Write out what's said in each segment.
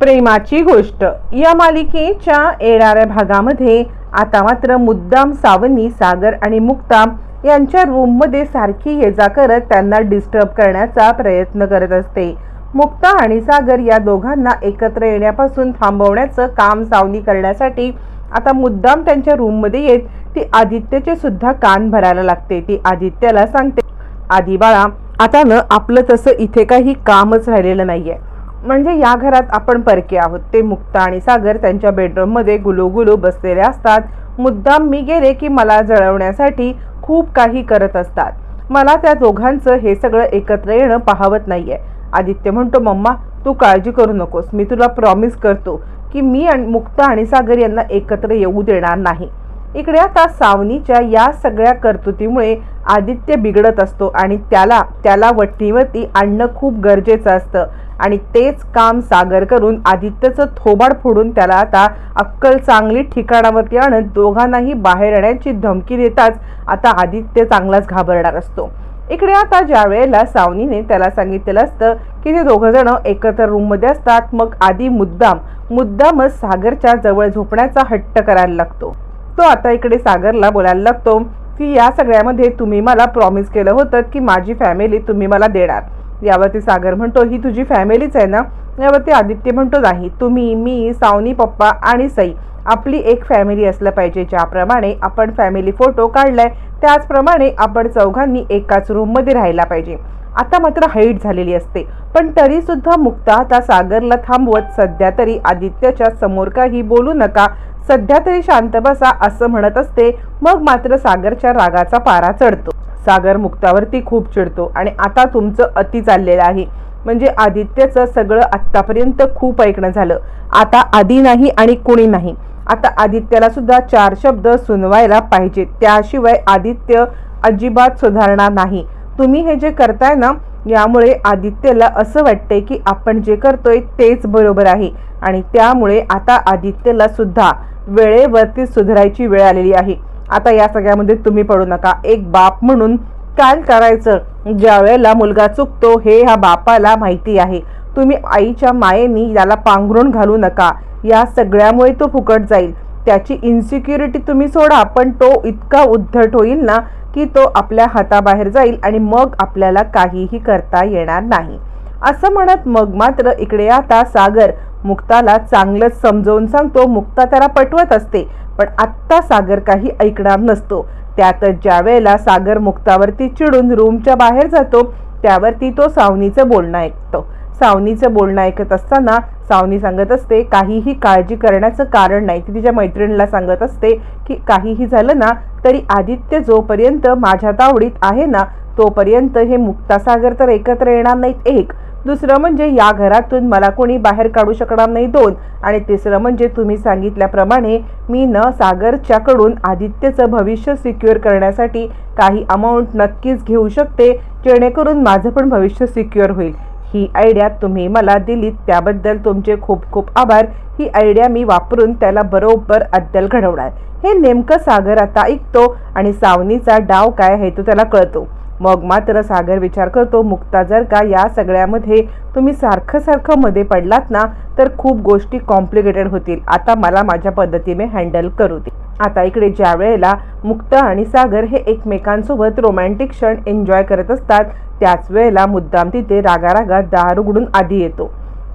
प्रेमाची गोष्ट. या मालिकेच्या येणाऱ्या भागामध्ये आता मात्र मुद्दाम सावनी सागर आणि मुक्ता यांच्या रूममध्ये सारखी ये जा करत त्यांना डिस्टर्ब करण्याचा प्रयत्न करत असते. मुक्ता आणि सागर या दोघांना एकत्र येण्यापासून थांबवण्याचं काम सावनी करण्यासाठी आता मुद्दाम त्यांच्या रूममध्ये येत ती आदित्यचे सुद्धा कान भरायला लागते. ती आदित्यला सांगते आदिबाळा आता न आपलं तसं इथे काही कामच राहिलेलं नाहीये. म्हणजे या घरात आपण परके आहोत. ते मुक्ता आणि सागर त्यांच्या बेडरूममध्ये गुलूगुलू बसलेले असतात. मुद्दाम मी गेले की मला जळवण्यासाठी खूप काही करत असतात. मला त्या दोघांचं हे सगळं एकत्र येणं पाहवत नाहीये. आदित्य म्हणतो मम्मा तू काळजी करू नकोस. मी तुला प्रॉमिस करतो की मी आणि मुक्ता आणि सागर यांना एकत्र येऊ देणार नाही. इकडे आता सावनीच्या या सगळ्या कर्तुतीमुळे आदित्य बिघडत असतो आणि त्याला त्याला वट्टीवरती आणणं खूप गरजेचं असतं. आणि तेच काम सागर करून आदित्यचं थोबाड फोडून त्याला आता अक्कल चांगली ठिकाणावरती आणत दोघांनाही बाहेर येण्याची धमकी देताच आता आदित्य चांगलाच घाबरणार असतो. इकडे आता ज्या वेळेला सावनीने त्याला सांगितलेलं असतं की ते दोघं जण एकत्र रूममध्ये असतात मग आधी मुद्दाम मुद्दामच सागरच्या जवळ झोपण्याचा हट्ट करायला लागतो. तो आता इकडे सागरला बोलायला लागतो की या सगळ्यामध्ये तुम्ही मला प्रॉमिस केलं होतं की माझी फॅमिली तुम्ही मला देणार. यावरती सागर म्हणतो ही तुझी फॅमिलीच आहे ना? यावरती आदित्य म्हणतो नाही तुम्ही मी सावनी पप्पा आणि सई आपली एक फॅमिली असलं पाहिजे. ज्याप्रमाणे आपण फॅमिली फोटो काढलाय त्याचप्रमाणे आपण चौघांनी एकाच रूममध्ये राहायला पाहिजे. आता मात्र हाईट झालेली असते पण तरीसुद्धा मुक्ता आता सागरला थांबवत सध्या तरी आदित्यच्या समोर काही बोलू नका सध्या तरी शांत बसा असं म्हणत असते. मग मात्र सागरच्या रागाचा पारा चढतो. सागर मुक्तावरती खूप चिडतो आणि आता तुमचं अति चाललेलं आहे. म्हणजे आदित्यचं सगळं आत्तापर्यंत खूप ऐकणं झालं. आता आधी नाही आणि कुणी नाही. आता आदित्याला सुद्धा चार शब्द सुनवायला पाहिजेत. त्याशिवाय आदित्य अजिबात सुधारणार नाही. तुम्ही हे जे करताय ना यामुळे आदित्यला असं वाटतंय की आपण जे करतोय तेच बरोबर आहे. आणि त्यामुळे आता आदित्यला सुद्धा वेळेवरती सुधारायची वेळ आलेली आहे. आता या सगळ्यामध्ये तुम्ही पडू नका. एक बाप म्हणून काय करायचं? ज्या वेळेला मुलगा चुकतो हे ह्या बापाला माहिती आहे. तुम्ही आईच्या मायेनी याला पांघरून घालू नका. या सगळ्यामुळे तो फुकट जाईल. त्याची इन्सिक्युरिटी तुम्ही सोडा पण तो इतका उद्धट होईल ना की तो आपल्या हाताबाहेर जाईल आणि मग आपल्याला काहीही करता येणार नाही. असं म्हणत मग मात्र इकडे आता सागर मुक्ताला चांगलंच समजावून सांगतो मुक्ता त्याला पटवत असते पण आत्ता सागर काही ऐकणार नसतो. त्यातच ज्या वेळेला सागर मुक्तावरती चिडून रूमच्या बाहेर जातो त्यावरती तो सावनीचं बोलणं ऐकतो. सावनीचं बोलणं ऐकत असताना सावनी सांगत असते काहीही काळजी करण्याचं कारण नाही. ती तिच्या मैत्रिणीला सांगत असते की काहीही झालं ना तरी आदित्य जोपर्यंत माझ्या तावडीत आहे ना तोपर्यंत हे मुक्तासागर तर एकत्र येणार नाहीत एक. दुसरं म्हणजे या घरातून मला कोणी बाहेर काढू शकणार नाही दोन. आणि तिसरं म्हणजे तुम्ही सांगितल्याप्रमाणे मी न सागरच्याकडून आदित्यचं भविष्य सिक्युअर करण्यासाठी काही अमाऊंट नक्कीच घेऊ शकते जेणेकरून माझं पण भविष्य सिक्युअर होईल. ही आयडिया तुम्ही मला दिलीत त्याबद्दल तुमचे खूप खूप आभार. ही आयडिया मी वापरून त्याला बरोबर अद्दल घडवणार. हे नेमकं सागर आता ऐकतो आणि सावनीचा डाव काय आहे तो त्याला कळतो. मग मात्र सागर विचार करतो मुक्ता जर का या सगळ्यामध्ये तुम्ही सारखं सारखं मध्ये पडलात ना तर खूप गोष्टी कॉम्प्लिकेटेड होतील. आता मला माझ्या पद्धतीने हँडल करू दे. आता इकडे ज्या वेळेला मुक्ता आणि सागर हे एकमेकांसोबत रोमॅन्टिक क्षण एन्जॉय करत असतात त्याच वेळेला मुद्दाम तिथे रागारागात दार उघडून आधी येतो.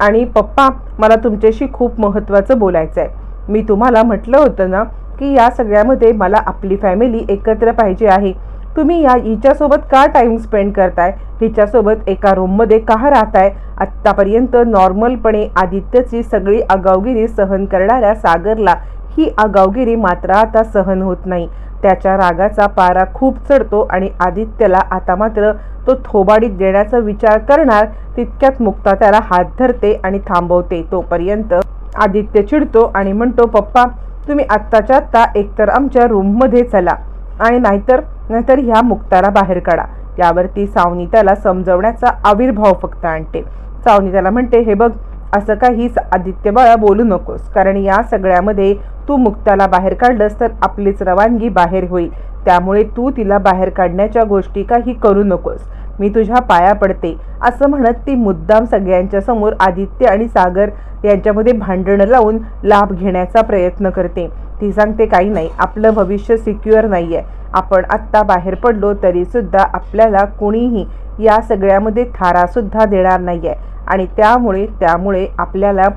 आणि पप्पा मला तुमच्याशी खूप महत्त्वाचं बोलायचं आहे मी तुम्हाला म्हटलं होतं ना की या सगळ्यामध्ये मला आपली फॅमिली एकत्र पाहिजे आहे. तुम्ही या हिच्यासोबत का टाईम स्पेंड करताय? हिच्यासोबत एका रूममध्ये का राहताय? आत्तापर्यंत नॉर्मलपणे आदित्यची सगळी आगावगिरी सहन करणाऱ्या सागरला ही आगावगिरी मात्र आता सहन होत नाही. त्याच्या रागाचा पारा खूप चढतो आणि आदित्यला आता मात्र तो थोबाडीत देण्याचा विचार करणार तितक्यात मुक्ता त्याला हात धरते आणि थांबवते. तोपर्यंत आदित्य चिडतो आणि म्हणतो पप्पा तुम्ही आत्ताच्या आत्ता एकतर आमच्या रूममध्ये चला आणि नाहीतर नंतर ह्या मुक्ताला बाहेर काढा. यावरती सावनी त्याला समजवण्याचा आविर्भाव फक्त आणते. सावनी त्याला म्हणते हे बघ असं काही आदित्य बाळा बोलू नकोस. कारण या सगळ्यामध्ये तू मुक्ताला बाहेर काढलंस तर आपलीच रवानगी बाहेर होईल. त्यामुळे तू तिला बाहेर काढण्याच्या गोष्टी काही करू नकोस. मी तुझ्या पाया पडते. असं म्हणत ती मुद्दाम सगळ्यांच्या समोर आदित्य आणि सागर यांच्यामध्ये भांडणं लावून लाभ घेण्याचा प्रयत्न करते. ती सांगते काही नाही आपलं भविष्य सिक्युअर नाही आहे आपण आत्ता बाहेर पडलो तरीसुद्धा आपल्याला कोणीही या सगळ्यामध्ये थारासुद्धा देणार नाही आहे आणि त्यामुळे त्यामुळे आपल्याला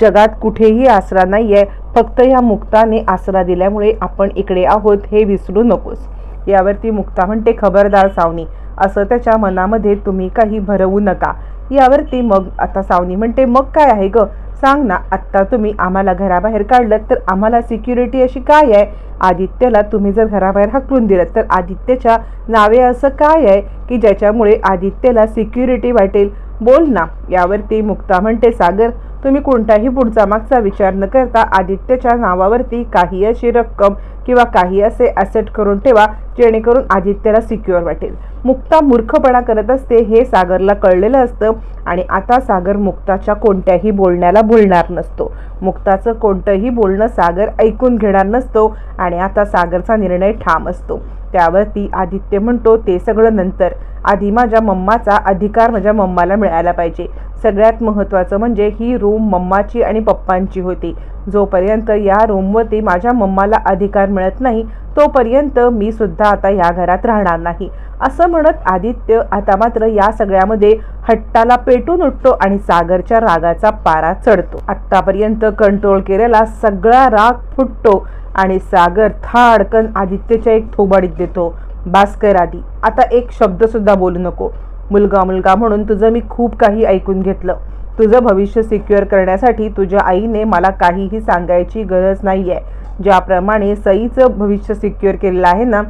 जगात कुठेही आसरा नाही आहे फक्त या मुक्ताने आसरा दिल्यामुळे आपण इकडे आहोत हे विसरू नकोस. यावरती मुक्ता म्हणते खबरदार सावनी असं त्याच्या मनामध्ये तुम्ही काही भरवू नका. यावरती मग आता सावनी म्हणते मग काय आहे गं? सांग ना आत्ता तुम्ही आम्हाला घराबाहेर काढलं तर आम्हाला सिक्युरिटी अशी काय आहे? आदित्यला तुम्ही जर घराबाहेर हाकलून दिलं तर आदित्यच्या नावे असं काय आहे की ज्याच्यामुळे आदित्यला सिक्युरिटी वाटेल? बोल ना यावरती मुक्ता म्हणते सागर तुम्ही कोणताही पुढचा मागचा विचार न करता आदित्यच्या नावावरती काही अशी रक्कम किंवा काही असे ॲसेट करून ठेवा जेणेकरून आदित्यला सिक्युअर वाटेल. मुक्ता मूर्खपणा करत असते हे सागरला कळलेलं असतं आणि आता सागर मुक्ताच्या कोणत्याही बोलण्याला बोलणार नसतो. मुक्ताचं कोणतंही बोलणं सागर ऐकून घेणार नसतो आणि आता सागरचा निर्णय ठाम असतो. त्यावरती आदित्य म्हणतो ते सगळं नंतर. आधी माझ्या मम्माचा अधिकार माझ्या मम्माला मिळायला पाहिजे. सगळ्यात महत्त्वाचं म्हणजे ही रूम मम्माची आणि पप्पांची होती. जोपर्यंत या रूमवरती माझ्या मम्माला अधिकार मिळत नाही तोपर्यंत मी सुद्धा आता या घरात राहणार नाही. असं म्हणत आदित्य आता मात्र या सगळ्यामध्ये हट्टाला पेटून उठतो आणि सागरच्या रागाचा पारा चढतो. आत्तापर्यंत कंट्रोल केलेला सगळा राग फुटतो आणि सागर थाडकन आदित्यच्या एक थोबाडीत देतो. भास्कर आदी आता एक शब्द सुद्धा बोलू नको. मुलगा मुलगा म्हणून तुझं मी खूप काही ऐकून घेतलं. तुझं भविष्य सिक्युअर करण्यासाठी तुझ्या आईने मला काहीही सांगायची गरज नाही आहे ज्याप्रमाणे सईचं भविष्य सिक्युअर केलेलं आहे ना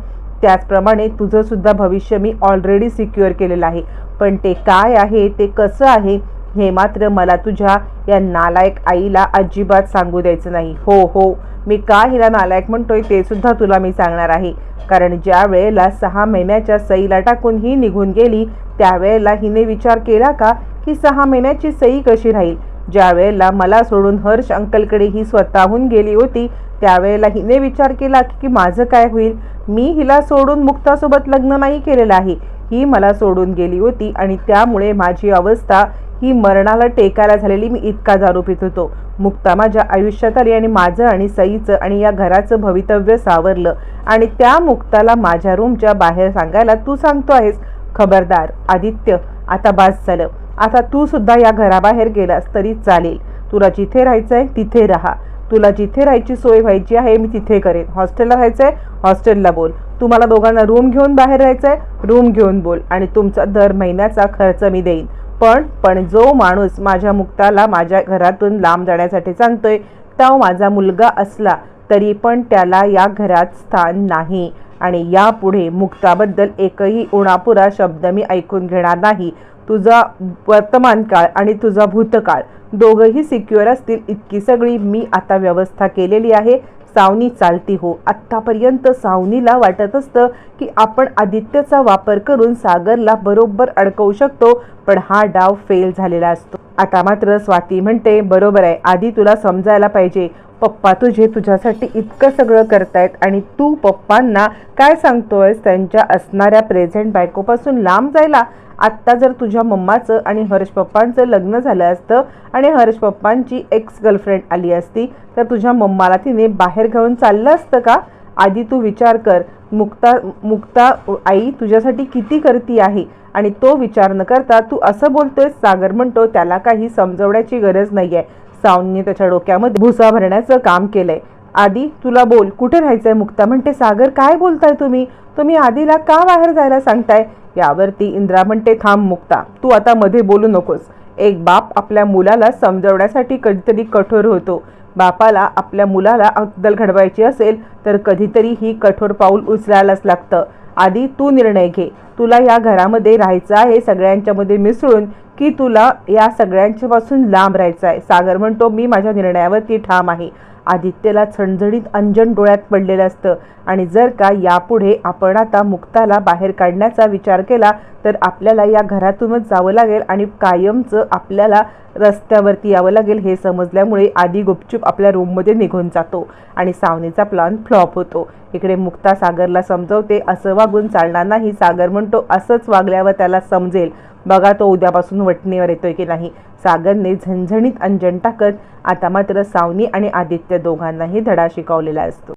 त्याचप्रमाणे तुझंसुद्धा भविष्य मी ऑलरेडी सिक्युअर केलेलं आहे. पण ते काय आहे ते कसं आहे हे मात्र मला तुझ्या या नालायक आईला अजिबात सांगू द्यायचं नाही. हो हो मी का हिला नालायक म्हणतोय ते सुद्धा तुला मी सांगणार आहे. कारण ज्या वेळेला सहा महिन्याच्या सईला टाकून ही निघून गेली त्यावेळेला हिने विचार केला का की सहा महिन्याची सई कशी राहील? ज्या वेळेला मला सोडून हर्ष अंकलकडे ही स्वतःहून गेली होती त्यावेळेला हिने विचार केला की माझं काय होईल? मी हिला सोडून मुक्तासोबत लग्न नाही केलेलं आहे. ही मला सोडून गेली होती आणि त्यामुळे माझी अवस्था ही मरणाला टेकायला झालेली मी इतका दारू पित होतो. मुक्ता माझ्या आयुष्यात आली आणि माझं आणि सईचं आणि या घराचं भवितव्य सावरलं आणि त्या मुक्ताला माझ्या रूमच्या बाहेर सांगायला तू सांगतो आहेस. खबरदार आदित्य आता बास झालं. आता तू सुद्धा या घराबाहेर गेलास तरी चालेल. तुला जिथे राहायचं आहे तिथे राहा. तुला जिथे राहायची सोय व्हायची आहे मी तिथे करेन. हॉस्टेलला राहायचं आहे हॉस्टेलला बोल. तुम्हाला दोघांना रूम घेऊन बाहेर राहायचं आहे रूम घेऊन बोल. आणि तुमचा दर महिन्याचा खर्च मी देईन. पण पण जो माणूस माझ्या मुक्ताला माझ्या घरातून लांब जाण्यासाठी सांगतोय तो माझा मुलगा असला तरी पण त्याला या घरात स्थान नाही. आणि यापुढे मुक्ताबद्दल एकही उणापुरा शब्द मी ऐकून घेणार नाही. तुझा वर्तमान काळ आणि तुझा भूतकाळ दोघंही सिक्युअर असतील इतकी सगळी मी आता व्यवस्था केलेली आहे. सावनी चालती हो. आत्तापर्यंत सावनीला वाटत असतं की आपण आदित्यचा वापर करून सागरला बरोबर अडकवू शकतो पण हा डाव फेल झालेला असतो. आता मात्र स्वाती म्हणते बरोबर आहे आधी तुला समजायला पाहिजे. पप्पा तुझे तुझ्यासाठी इतकं सगळं करतायत आणि तू पप्पांना काय सांगतोयस? त्यांच्या असणाऱ्या प्रेझेंट बायकोपासून लांब जायला आत्ता जर तुझ्या मम्माचं आणि हर्ष पप्पांचं लग्न झालं असतं आणि हर्ष पप्पांची एक्स गर्लफ्रेंड आली असती तर तुझ्या मम्माला तिने बाहेर घेऊन चाललं असतं का? आधी तू विचार कर मुक्ता मुक्ता आई तुझ्यासाठी किती करती आहे? आणि तो विचार न करता तू असं बोलतोय सागर म्हणतो त्याला काही समजवण्याची गरज नाही आहे सावनने त्याच्या डोक्यामध्ये भुसा भरण्याचं काम केलंय. आधी तुला बोल कुठे राहायचंय मुक्ता? म्हणते सागर काय बोलताय तुम्ही? तुम्ही आधीला का बाहेर जायला सांगताय? यावरती इंद्रा म्हणते थांब मुक्ता तू आता मध्ये बोलू नकोस. एक बाप आपल्या मुलाला समजवण्यासाठी कधीतरी कठोर होतो. बापाला आपल्या मुलाला अद्दल घडवायची असेल तर कधीतरी ही कठोर पाऊल उचलायलाच लागतं. आधी तू निर्णय घे. तुला या घरामध्ये राहायचं आहे सगळ्यांच्यामध्ये मिसळून की तुला या सगळ्यांच्यापासून लांब राहायचं आहे? सागर म्हणतो मी माझ्या निर्णयावरती ठाम आहे. आदित्यला झणझणीत अंजन डोळ्यात पडलेलं असतं. आणि जर का यापुढे आपण आता मुक्ताला बाहेर काढण्याचा विचार केला तर आपल्याला या घरातूनच जावं लागेल आणि कायमचं आपल्याला रस्त्यावरती यावं लागेल हे समजल्यामुळे आधी गुपचूप आपल्या रूममध्ये निघून जातो आणि सावनीचा प्लॅन फ्लॉप होतो. इकडे मुक्ता सागरला समजवते असं वागून चालणार नाही सागर म्हणतो असंच वागल्यावर त्याला समजेल. बघा तो उद्यापासून वटणीवर येतोय की नाही. सागरने झणझणीत अंजन टाकत आता मात्र सावनी आणि आदित्य दोघांनाही धडा शिकवलेला असतो.